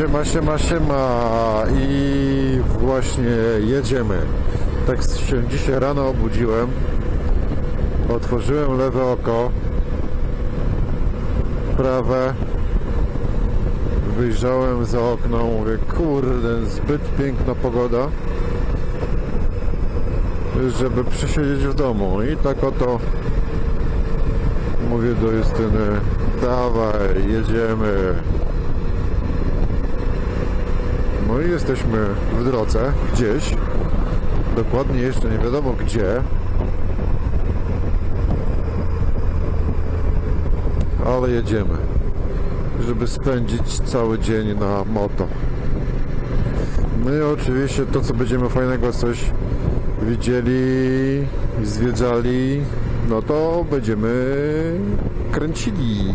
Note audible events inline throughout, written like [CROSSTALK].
Siema, siema, siema i właśnie jedziemy. Tak się dzisiaj rano obudziłem. Otworzyłem lewe oko, prawe. Wyjrzałem za okno, mówię, kurde, zbyt piękna pogoda, żeby przesiedzieć w domu. I tak oto mówię do Justyny, dawaj, jedziemy. No i jesteśmy w drodze, gdzieś. Dokładnie jeszcze nie wiadomo gdzie. Ale jedziemy, żeby spędzić cały dzień na moto. No i oczywiście to, co będziemy fajnego coś widzieli, zwiedzali, no to będziemy kręcili.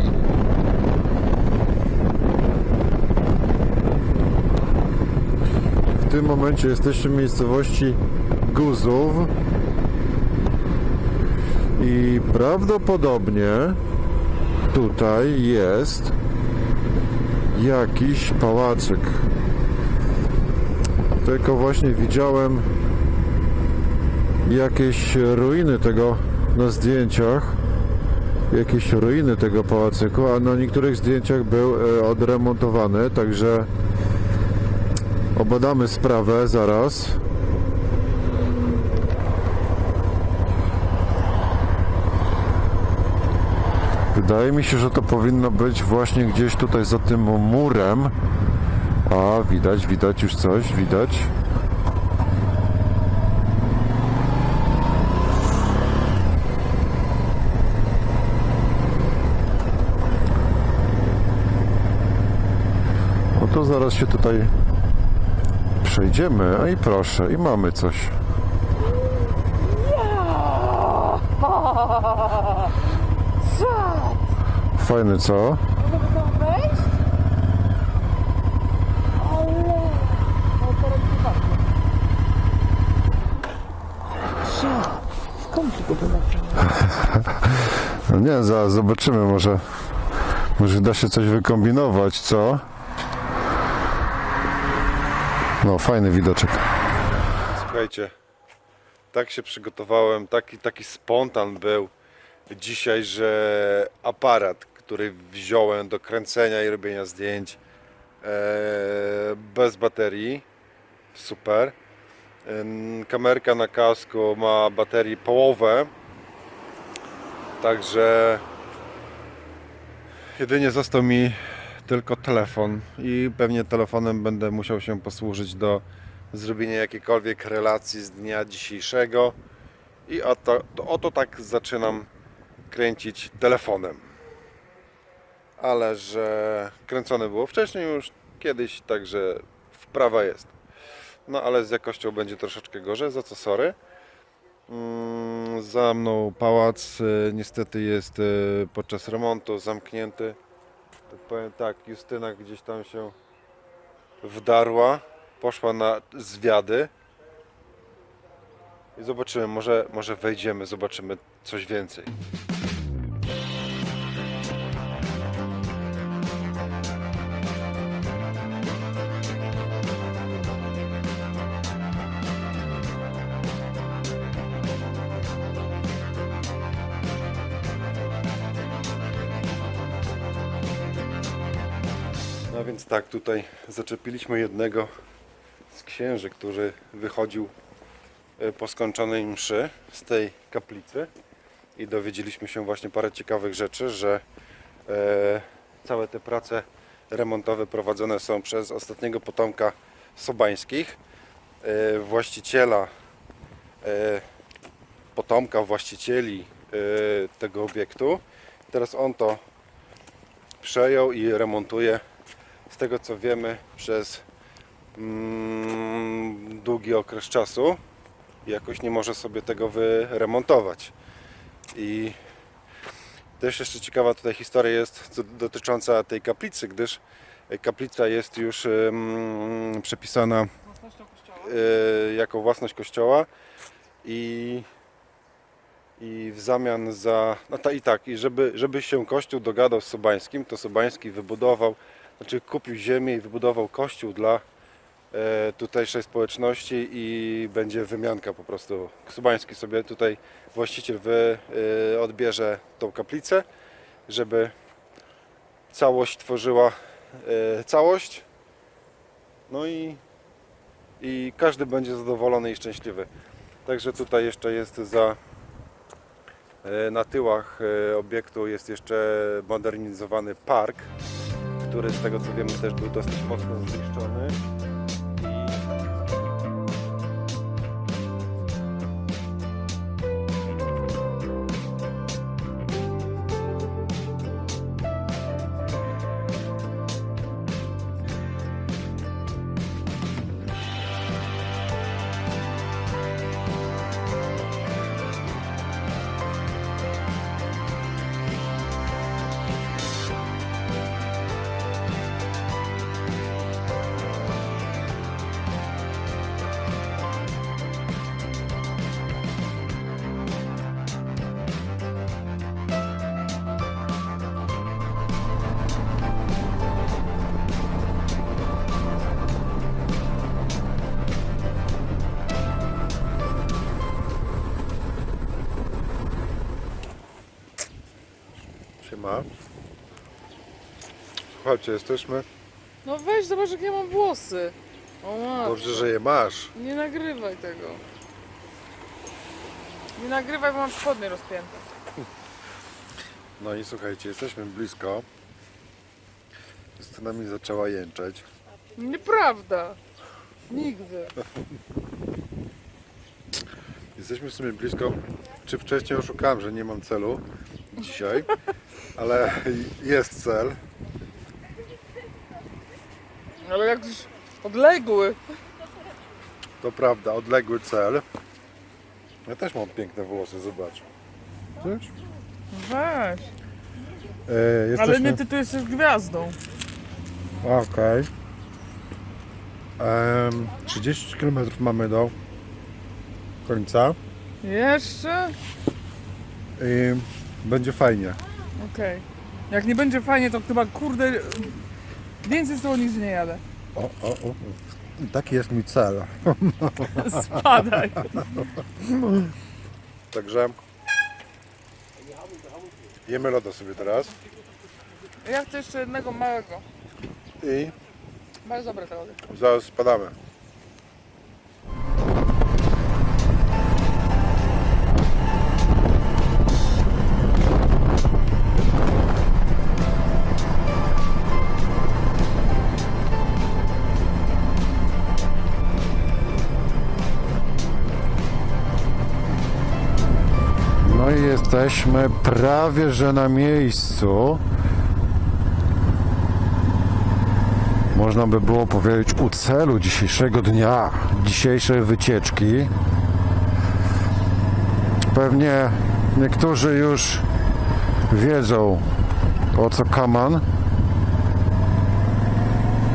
Tym momencie jesteśmy w miejscowości Guzów i prawdopodobnie tutaj jest jakiś pałacyk. Tylko właśnie widziałem jakieś ruiny tego na zdjęciach. Jakieś ruiny tego pałacyku, a na niektórych zdjęciach był e, odremontowany, także Obadamy sprawę zaraz. Wydaje mi się, że to powinno być właśnie gdzieś tutaj za tym murem. A, widać, widać już coś, widać. No to zaraz się tutaj przejdziemy, a i proszę, i mamy coś. Fajny, co? [LAUGHS] No nie, zaraz zobaczymy, może, może da się coś wykombinować, co? No, fajny widoczek. Słuchajcie, tak się przygotowałem, taki, taki spontan był dzisiaj, że aparat, który wziąłem do kręcenia i robienia zdjęć e, bez baterii, super. Kamerka na kasku ma baterii połowę, także jedynie został mi tylko telefon i pewnie telefonem będę musiał się posłużyć do zrobienia jakiejkolwiek relacji z dnia dzisiejszego i oto, to, oto tak zaczynam kręcić telefonem. Ale że kręcone było wcześniej już kiedyś, także wprawa jest. No ale z jakością będzie troszeczkę gorzej, za co sorry. Mm, Za mną pałac e, niestety jest e, podczas remontu zamknięty. To powiem tak, Justyna gdzieś tam się wdarła, poszła na zwiady. I zobaczymy, może, może wejdziemy, zobaczymy coś więcej. Więc tak, tutaj zaczepiliśmy jednego z księży, który wychodził e, po skończonej mszy z tej kaplicy i dowiedzieliśmy się właśnie parę ciekawych rzeczy, że e, całe te prace remontowe prowadzone są przez ostatniego potomka Sobańskich, e, właściciela, e, potomka właścicieli e, tego obiektu. Teraz on to przejął i remontuje z tego co wiemy przez mm, długi okres czasu jakoś nie może sobie tego wyremontować. I też jeszcze ciekawa tutaj historia jest dotycząca tej kaplicy, gdyż kaplica jest już em, przepisana e, jako własność kościoła i, i w zamian za. No ta, i tak, i żeby, żeby się kościół dogadał z Sobańskim, to Sobański wybudował znaczy kupił ziemię i wybudował kościół dla e, tutejszej społeczności i będzie wymianka po prostu. Ksubański sobie tutaj właściciel wy, e, odbierze tą kaplicę, żeby całość tworzyła e, całość. No i, i każdy będzie zadowolony i szczęśliwy. Także tutaj jeszcze jest za e, na tyłach e, obiektu jest jeszcze modernizowany park, który z tego co wiemy też był dosyć mocno zniszczony. Słuchajcie, jesteśmy. No weź, zobacz jak ja mam włosy. O matko. Dobrze, że je masz. Nie nagrywaj tego. Nie nagrywaj, bo mam spodnie rozpięte. [LAUGHS] No i słuchajcie, jesteśmy blisko. Justyna mi zaczęła jęczeć. Nieprawda. Nigdy. [LAUGHS] Jesteśmy w sumie blisko. Czy wcześniej oszukałem, że nie mam celu dzisiaj, [LAUGHS] ale jest cel. Ale jakiś odległy. To prawda, odległy cel. Ja też mam piękne włosy, zobacz. Widzisz? Weź. E, jesteśmy... Ale nie ty tu jesteś gwiazdą. Okej. Em, 30 km mamy do końca Jeszcze? i będzie fajnie. Okej. Jak nie będzie fajnie, to chyba kurde... Więcej z tego nigdzie nie jadę. O, o, o. Taki jest mój cel. Spadaj. Także jemy loda sobie teraz Ja chcę jeszcze jednego małego. i Bardzo dobre te lody. zaraz spadamy. Jesteśmy prawie że na miejscu. Można by było powiedzieć u celu dzisiejszego dnia, dzisiejszej wycieczki. Pewnie niektórzy już wiedzą o co kaman.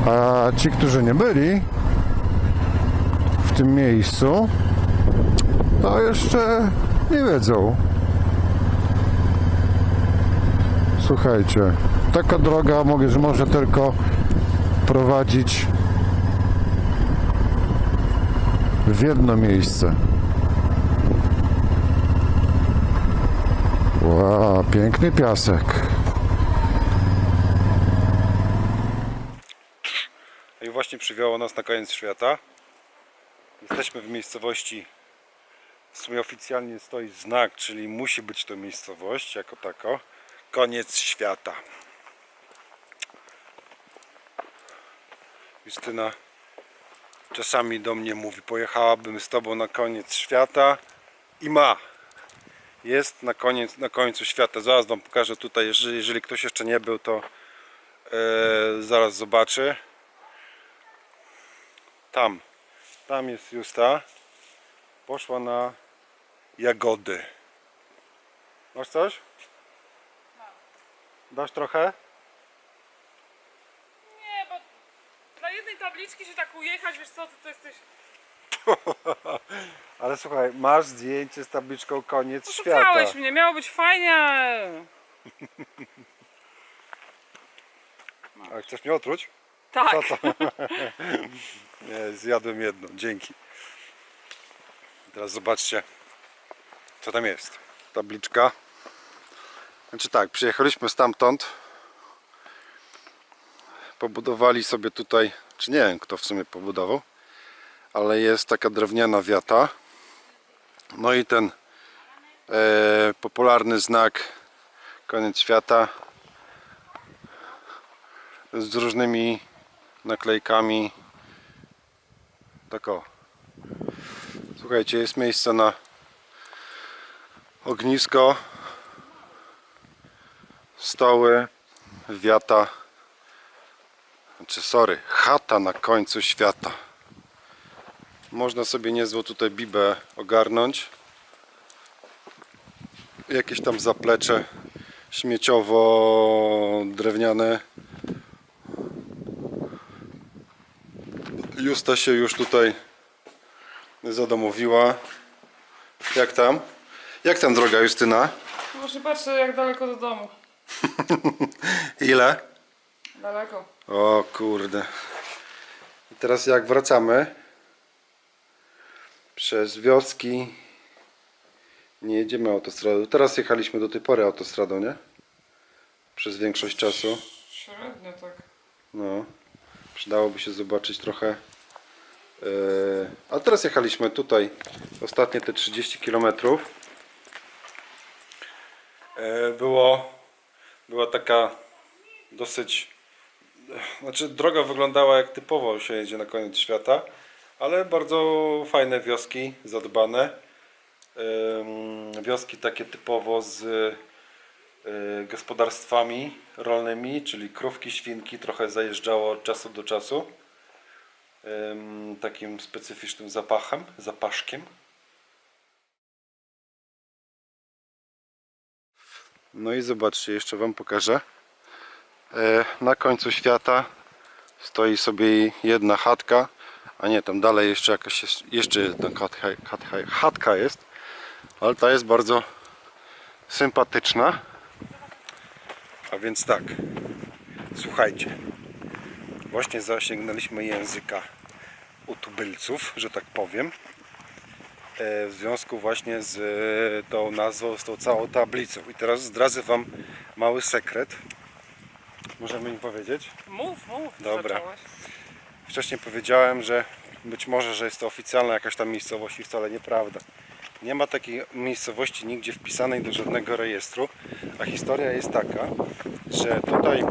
A ci, którzy nie byli w tym miejscu, to jeszcze nie wiedzą. Słuchajcie, taka droga mogę, że może tylko prowadzić w jedno miejsce. Wow, piękny piasek. I właśnie przywiało nas na koniec świata. Jesteśmy w miejscowości, w sumie oficjalnie stoi znak, czyli musi być to miejscowość jako tako. Koniec świata. Justyna czasami do mnie mówi, pojechałabym z tobą na koniec świata i ma. Jest na, koniec, na końcu świata. Zaraz wam pokażę tutaj, jeżeli, jeżeli ktoś jeszcze nie był, to e, zaraz zobaczy. Tam, tam jest Justa. Poszła na jagody. Masz coś? Dasz trochę? Nie, bo dla jednej tabliczki się tak ujechać, wiesz co, to, to jesteś... [LAUGHS] Ale słuchaj, masz zdjęcie z tabliczką koniec świata. Oszukałeś mnie, miało być fajnie, ale... No. A chcesz mnie otruć? Tak. Co to? [LAUGHS] Nie, zjadłem jedno, dzięki. Teraz zobaczcie, co tam jest. Tabliczka. Znaczy tak, przyjechaliśmy stamtąd. Pobudowali sobie tutaj, czy nie wiem kto w sumie pobudował, ale jest taka drewniana wiata. No i ten e, popularny znak koniec świata z różnymi naklejkami. Tak o. Słuchajcie, jest miejsce na ognisko, stoły, wiata, znaczy sorry, chata na końcu świata. Można sobie niezłą tutaj bibę ogarnąć. Jakieś tam zaplecze śmieciowo-drewniane. Justa się już tutaj zadomowiła. Jak tam? Jak tam droga Justyna? Może patrzę jak daleko do domu. [LAUGHS] Ile? Daleko. O kurde. I teraz jak wracamy przez wioski nie jedziemy autostradą. Teraz jechaliśmy do tej pory autostradą, nie? Przez większość czasu. Średnio tak. No. Przydałoby się zobaczyć trochę. Yy, a teraz jechaliśmy tutaj ostatnie te 30 km. Yy, było, była taka dosyć. Znaczy, droga wyglądała jak typowo się jedzie na koniec świata, ale bardzo fajne wioski, zadbane. Wioski takie typowo z y, gospodarstwami rolnymi, czyli krówki, świnki, trochę zajeżdżało od czasu do czasu. Takim specyficznym zapachem, zapaszkiem. No i zobaczcie, jeszcze Wam pokażę. E, Na końcu świata stoi sobie jedna chatka, a nie, tam dalej jeszcze jakaś jest, jeszcze jedna chatka, chatka, chatka jest, ale ta jest bardzo sympatyczna. A więc tak, słuchajcie, właśnie zasięgnęliśmy języka u tubylców, że tak powiem, w związku właśnie z e, tą nazwą, z tą całą tablicą. I teraz zdradzę Wam mały sekret. Możemy im powiedzieć? Mów, mów. Dobra. zacząłeś. Wcześniej powiedziałem, że być może, że jest to oficjalna jakaś tam miejscowość i wcale nieprawda. Nie ma takiej miejscowości nigdzie wpisanej do żadnego rejestru, a historia jest taka, że tutaj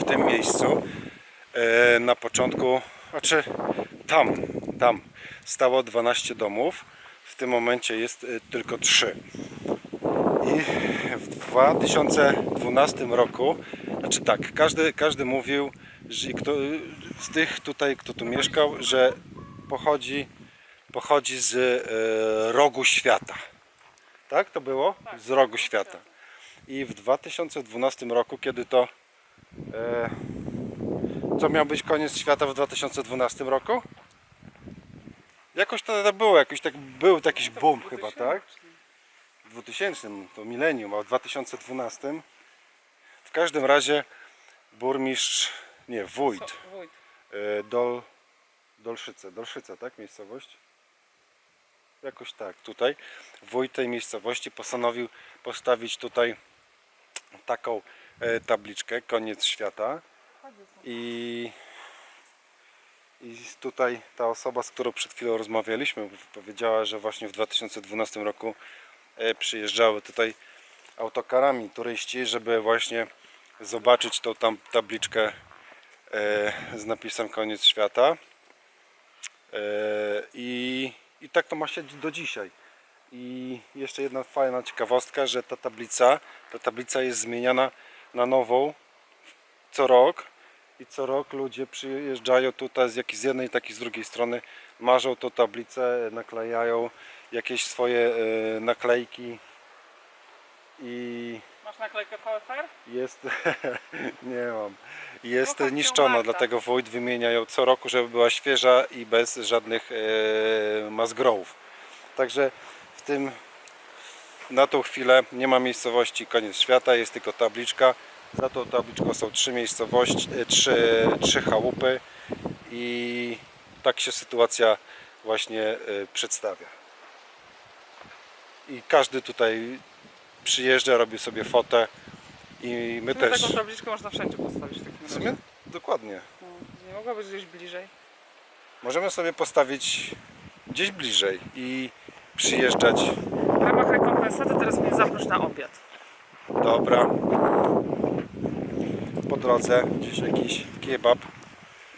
w tym miejscu e, na początku, znaczy tam, tam stało 12 domów, w tym momencie jest e, tylko 3. I w 2012 roku, znaczy tak, każdy, każdy mówił, że kto, z tych tutaj, kto tu mieszkał, że pochodzi, pochodzi z e, rogu świata. Tak to było? Z rogu świata. I w 2012 roku, kiedy to. E, co miał być koniec świata w 2012 roku? Jakoś to, to było, jakoś tak był jakiś boom chyba, tak? W 2000 to milenium, a w 2012 w każdym razie burmistrz, nie, wójt? Wójt. e, Dol, Dolszyce, Dolszyce, tak, miejscowość? Jakoś tak, tutaj wójt tej miejscowości postanowił postawić tutaj taką e, tabliczkę, koniec świata i, i tutaj ta osoba, z którą przed chwilą rozmawialiśmy, powiedziała, że właśnie w 2012 roku e, przyjeżdżały tutaj autokarami turyści, żeby właśnie zobaczyć tą tam tabliczkę e, z napisem koniec świata. E, I, I tak to ma się do dzisiaj. I jeszcze jedna fajna ciekawostka, że ta tablica, ta tablica jest zmieniana na nową co rok i co rok ludzie przyjeżdżają tutaj z, jak z jednej, tak i z drugiej strony, marzą tą tablicę, naklejają jakieś swoje e, naklejki. I Masz naklejkę VFR? jest, [LAUGHS] nie mam, jest Trochę niszczona, dlatego wójt wymienia ją co roku, żeby była świeża i bez żadnych e, mazgrołów. Także w tym, na tą chwilę nie ma miejscowości koniec świata, jest tylko tabliczka Za tą tabliczką są trzy miejscowości, e, trzy, trzy chałupy i tak się sytuacja właśnie e, przedstawia. I każdy tutaj przyjeżdża, robi sobie fotę i my No, też. taką tabliczkę można wszędzie postawić. w takim sumie dokładnie. No, nie mogła być gdzieś bliżej. Możemy sobie postawić gdzieś bliżej i przyjeżdżać. W ramach rekompensaty teraz mnie zaprosz na obiad. Dobra. Po drodze gdzieś jakiś kebab.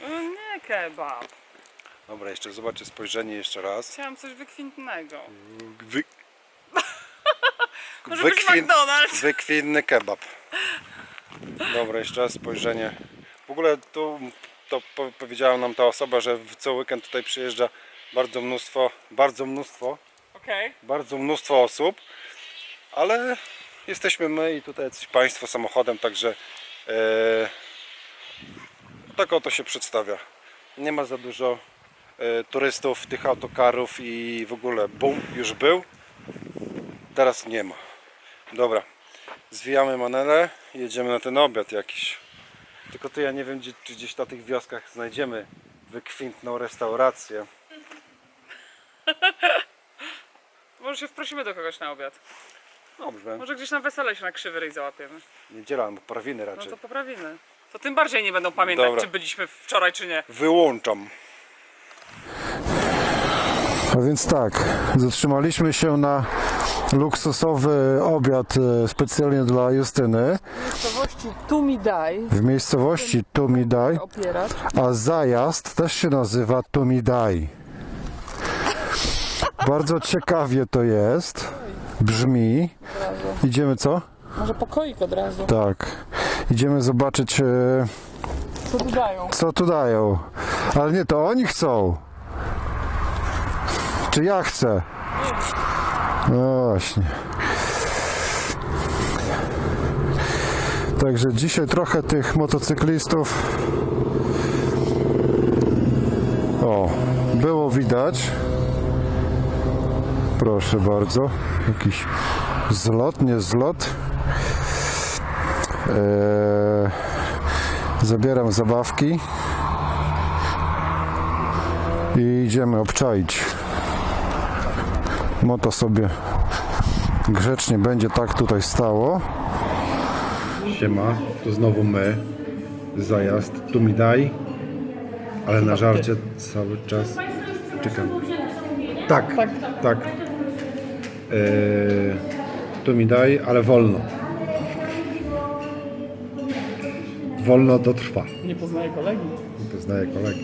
Nie kebab. Dobra, jeszcze zobaczę spojrzenie jeszcze raz. Chciałam coś wykwintnego. Wy... [LAUGHS] Może być Wykwin... McDonald's. Wykwinny kebab. Dobra, jeszcze raz spojrzenie. W ogóle tu to po- powiedziała nam ta osoba, że w co weekend tutaj przyjeżdża bardzo mnóstwo, bardzo mnóstwo, Okej. bardzo mnóstwo osób, ale jesteśmy my i tutaj jacyś państwo samochodem, także e, tak oto się przedstawia. Nie ma za dużo e, turystów, tych autokarów i w ogóle boom już był. Teraz nie ma. Dobra, zwijamy manelę i jedziemy na ten obiad jakiś. Tylko to ja nie wiem, gdzie, czy gdzieś na tych wioskach znajdziemy wykwintną restaurację. [LAUGHS] Może się wprosimy do kogoś na obiad. Dobrze, Może gdzieś na wesele się na krzywy ryj załapiemy. niedziela, bo prawiny No raczej. to poprawimy. To tym bardziej nie będą pamiętać, Dobra. czy byliśmy wczoraj, czy nie. Wyłączam. A więc tak, zatrzymaliśmy się na luksusowy obiad e, specjalnie dla Justyny W miejscowości Tumidaj w miejscowości Tumidaj, opieracz. a zajazd też się nazywa Tumidaj. Bardzo ciekawie to jest, brzmi. Idziemy co? Może pokoik od razu. Tak. Idziemy zobaczyć, e, Co tu dają? co tu dają. Ale nie, to oni chcą. Czy ja chcę? No właśnie. Także dzisiaj trochę tych motocyklistów. O, było widać. Proszę bardzo. Jakiś zlot, nie zlot. Eee, zabieram zabawki i idziemy obczaić. Moto sobie grzecznie będzie tak tutaj stało. Siema, to znowu my. Zajazd, tu mi daj. Ale na żarcie cały czas czekam. Tak, tak. Eee, tu mi daj, ale wolno. Wolno to trwa. Nie poznaję kolegi. Poznaję kolegi.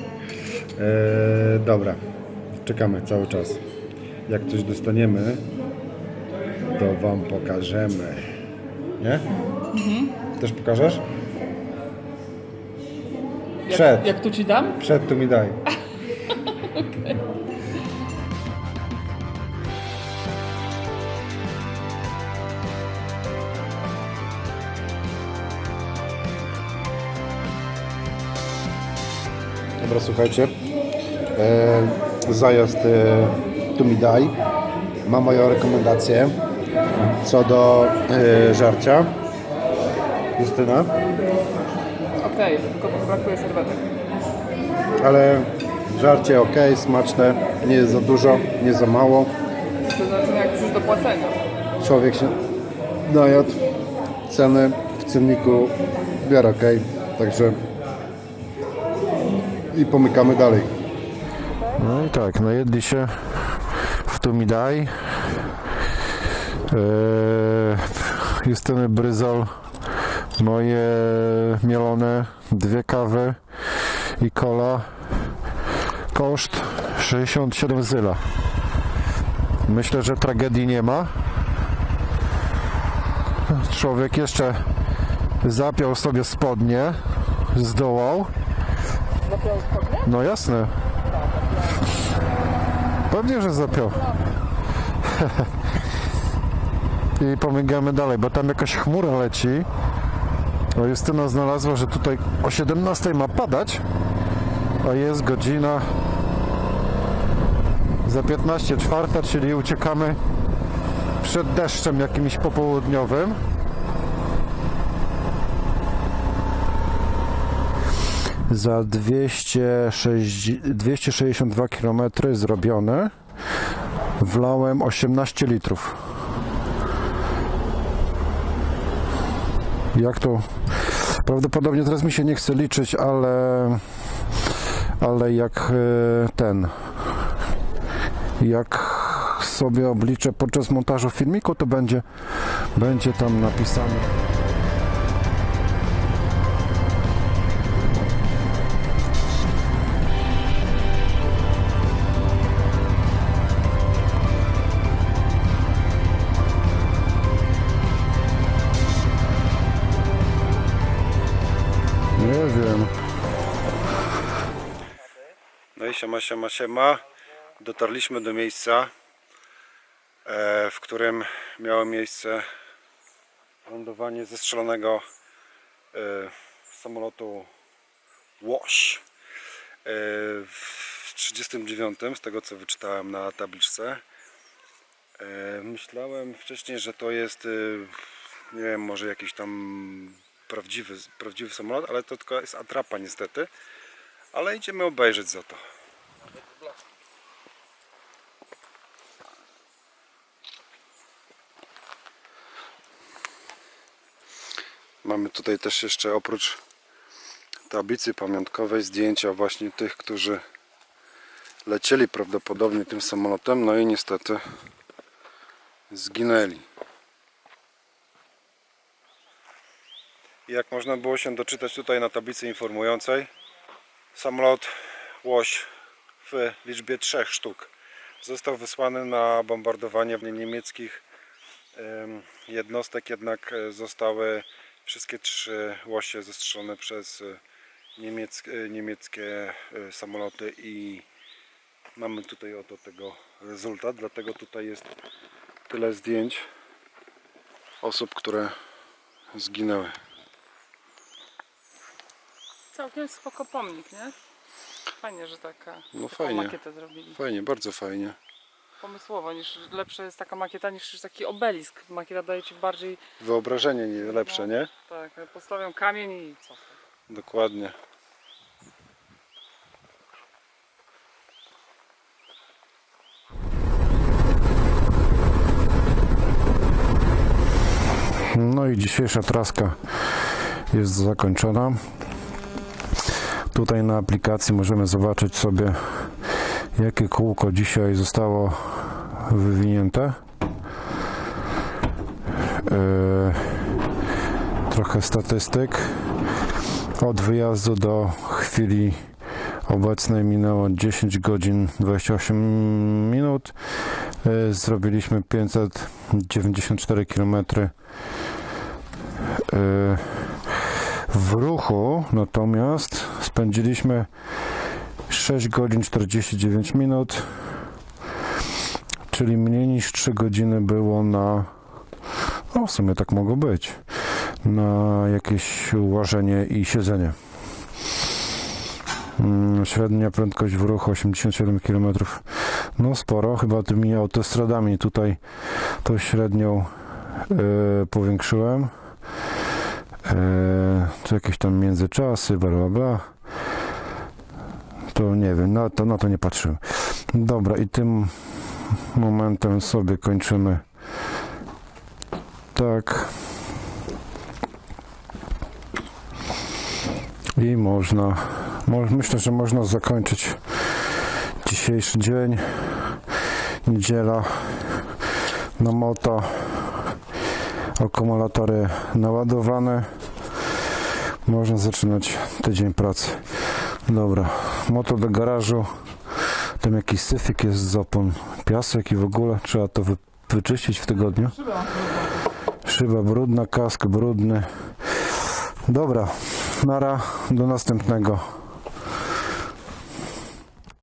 Eee, dobra, czekamy cały czas. Jak coś dostaniemy, to Wam pokażemy. Nie? Też pokażesz? Przed, Jak tu ci dam? przed tu mi daj. [LAUGHS] Dobra, słuchajcie. E, zajazd e, tu mi daj. Ma moją rekomendację co do e, żarcia. Justyna. Okej, tylko brakuje serwetek. Ale żarcie ok, smaczne, nie jest za dużo, nie za mało. To znaczy jak przyjść do płacenia. Człowiek się najadł, ceny w cenniku biorę ok, także i pomykamy dalej. No i tak, najedli się w Tumidaj. Eee, Justyny Bryzol, moje mielone, dwie kawy i kola. Koszt 67 zyla. Myślę, że tragedii nie ma. Człowiek jeszcze zapiął sobie spodnie, zdołał. Zapiął? No jasne. Pewnie, że zapiął. [LAUGHS] I pomykamy dalej, bo tam jakaś chmura leci. O, Justyna znalazła, że tutaj o 17 ma padać, a jest godzina za 15 czwarta, czyli uciekamy przed deszczem jakimś popołudniowym. Za 206, 262 km zrobione wlałem 18 litrów. Jak to? Prawdopodobnie teraz mi się nie chce liczyć, ale ale jak e, ten jak sobie obliczę podczas montażu filmiku, to będzie będzie tam napisane. Nie wiem. No i siema, siema, siema. Dotarliśmy do miejsca, e, w którym miało miejsce lądowanie zestrzelonego e, samolotu e, w 39, z tego co wyczytałem na tabliczce. E, Myślałem wcześniej, że to jest, e, nie wiem, może jakiś tam prawdziwy, prawdziwy samolot, ale to tylko jest atrapa niestety. Ale idziemy obejrzeć za to. Mamy tutaj też jeszcze oprócz tablicy pamiątkowej zdjęcia właśnie tych, którzy lecieli prawdopodobnie tym samolotem, no i niestety zginęli. Jak można było się doczytać tutaj na tablicy informującej, Samolot Łoś w liczbie trzech sztuk został wysłany na bombardowanie niemieckich em, jednostek, jednak e, zostały wszystkie trzy łosie zestrzelone przez e, niemieckie, niemieckie e, samoloty i mamy tutaj oto tego rezultat, dlatego tutaj jest tyle zdjęć osób, które zginęły. Całkiem spoko pomnik, nie? Fajnie, że taka, No taką fajnie. makietę zrobili. Fajnie, bardzo fajnie. Pomysłowo, niż lepsza jest taka makieta niż taki obelisk. Makieta daje ci bardziej, Wyobrażenie nie lepsze, nie? tak, postawią kamień i co? Dokładnie. No i dzisiejsza traska jest zakończona. Tutaj na aplikacji możemy zobaczyć sobie jakie kółko dzisiaj zostało wywinięte. Eee, trochę statystyk. Od wyjazdu do chwili obecnej minęło 10 godzin 28 minut. Eee, Zrobiliśmy 594 km w ruchu natomiast spędziliśmy 6 godzin 49 minut czyli mniej niż 3 godziny było na no w sumie tak mogło być na jakieś ułożenie i siedzenie. Mm, średnia prędkość w ruchu 87 km no sporo, chyba tymi autostradami. Tutaj to średnią e, powiększyłem. E, tu jakieś tam międzyczasy bla bla bla to nie wiem, na to, na to nie patrzyłem. Dobra i tym momentem sobie kończymy. Tak. I można mo- myślę, że można zakończyć dzisiejszy dzień. Niedziela na moto akumulatory naładowane. Można zaczynać tydzień pracy. Dobra, moto do garażu. Tam jakiś syfik jest z opon. Piasek i w ogóle trzeba to wy, wyczyścić w tygodniu. Szyba brudna, kask brudny. Dobra, nara, do następnego